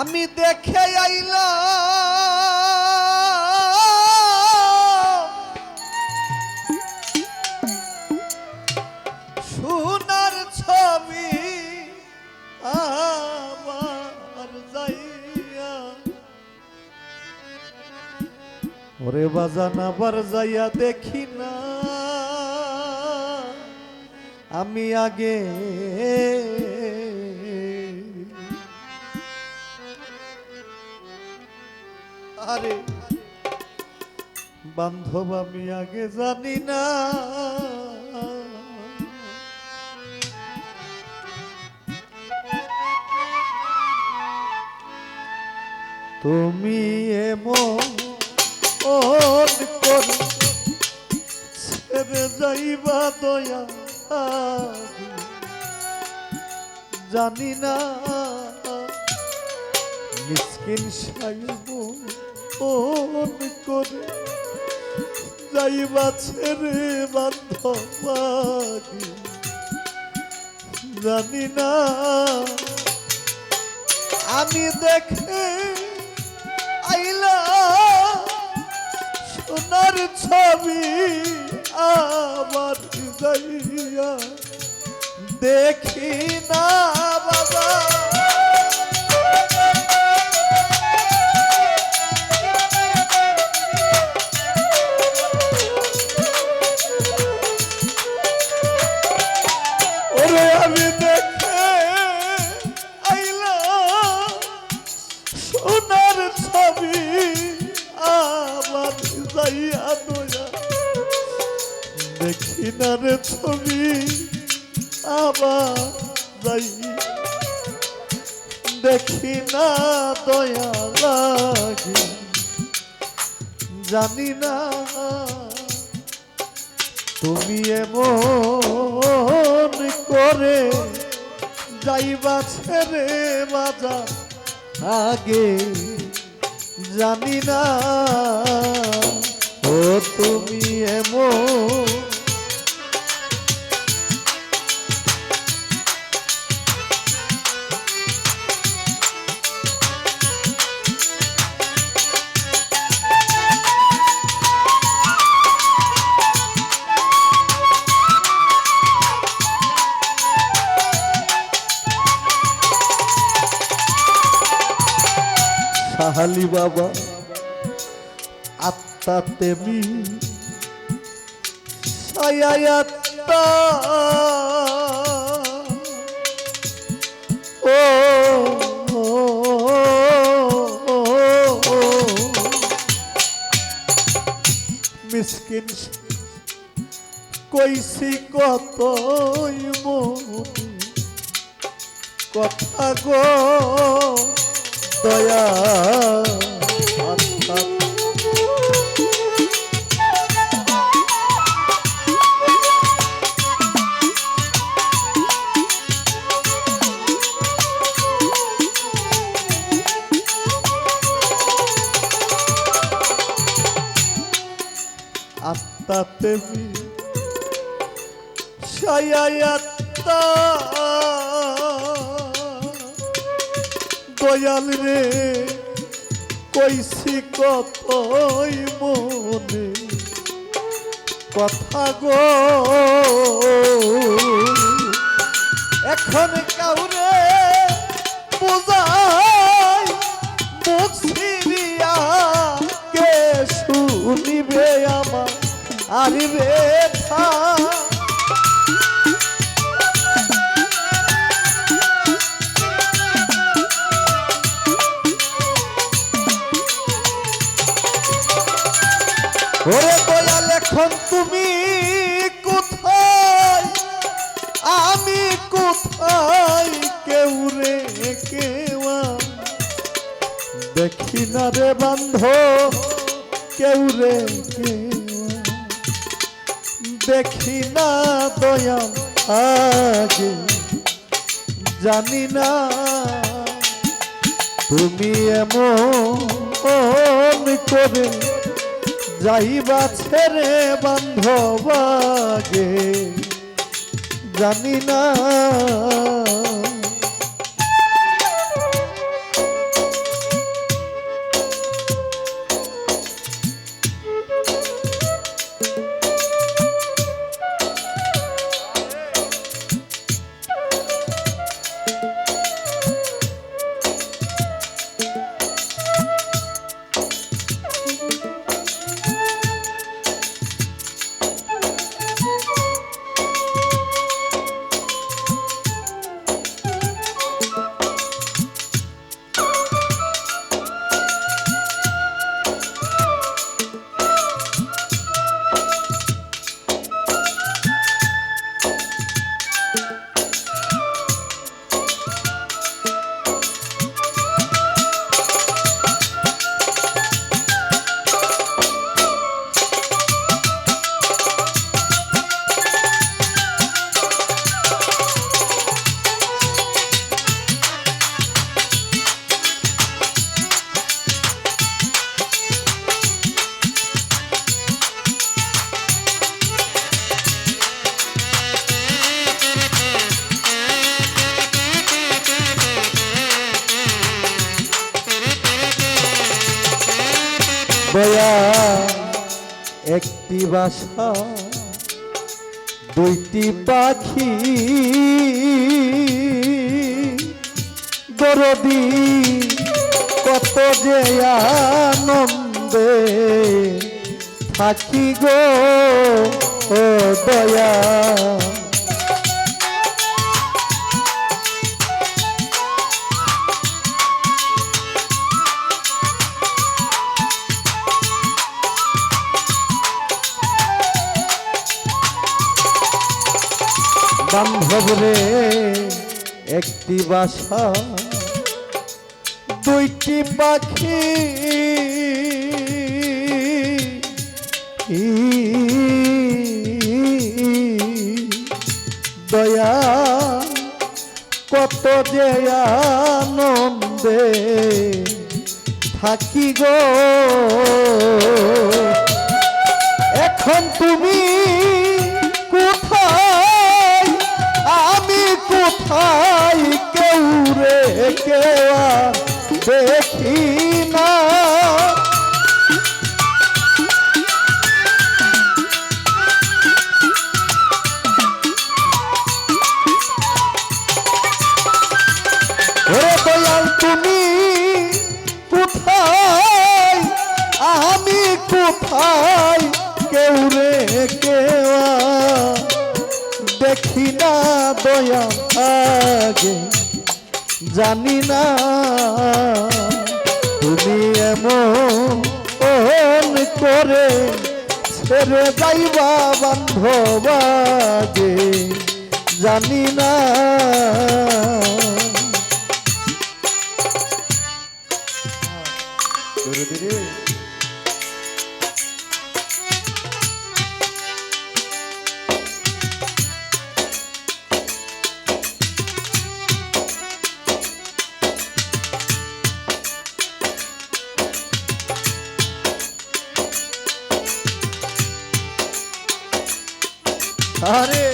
আমি দেখে আইল। সোনার ছবি আমার ওরে বাজান যাইয়া দেখি না। আমি আগে আরে, বান্ধব আমি আগে জানি না। তুমি এমন ছেড়ে যাইবা দয়া জানি না, মিসকিন সাইব ফোন করে যাইবা ছেড়ে বান্ধবাগি জানি না। আমি দেখে আইলা সোনার ছবি আমার যাইয়া দেখি না বাবা। আবার যাই। দেখি না দয়া লাগে জানি না তুমি এমন করে যাইবা ছেড়ে বাজার আগে। জানি না ও তুমি এমন সাহালি বাবা আত্মা তেমি সায়াত্তা ও মিসকিন কইছি মন কথা গো। দয়া। অর্থাৎ আত্মাতে সায়াত্তা দয়াল রে, কইছি কতই মনে কথা গো। এখন কাউরে বুঝাই, মুখ সিরিয়া কে শুনিবে আমার? আর ব্যথা রে বান্ধ। কেউ রে দেখি না দয়াল আগে। জানি না তুমি এমন করে যাইবা ছেড়ে বান্ধবাগে জানি না দয়া একটি বাসা দুইটি পাখি। দরদি কত যে আনন্দে থাকি গো ও দয়া। বান্ধব রে একটি বাসা দুইটি পাখি। দয়া কত যে আনন্দে থাকি গো। এখন তুমি কোথায় কেউ রে কেউ দেখি না তুমি কোথায়? আমি কোথায় কেউ রে না দয়া আগে জানি না তুমি এমন করে ছেড়ে যাইবা বান্ধবাগে জানি না। আরে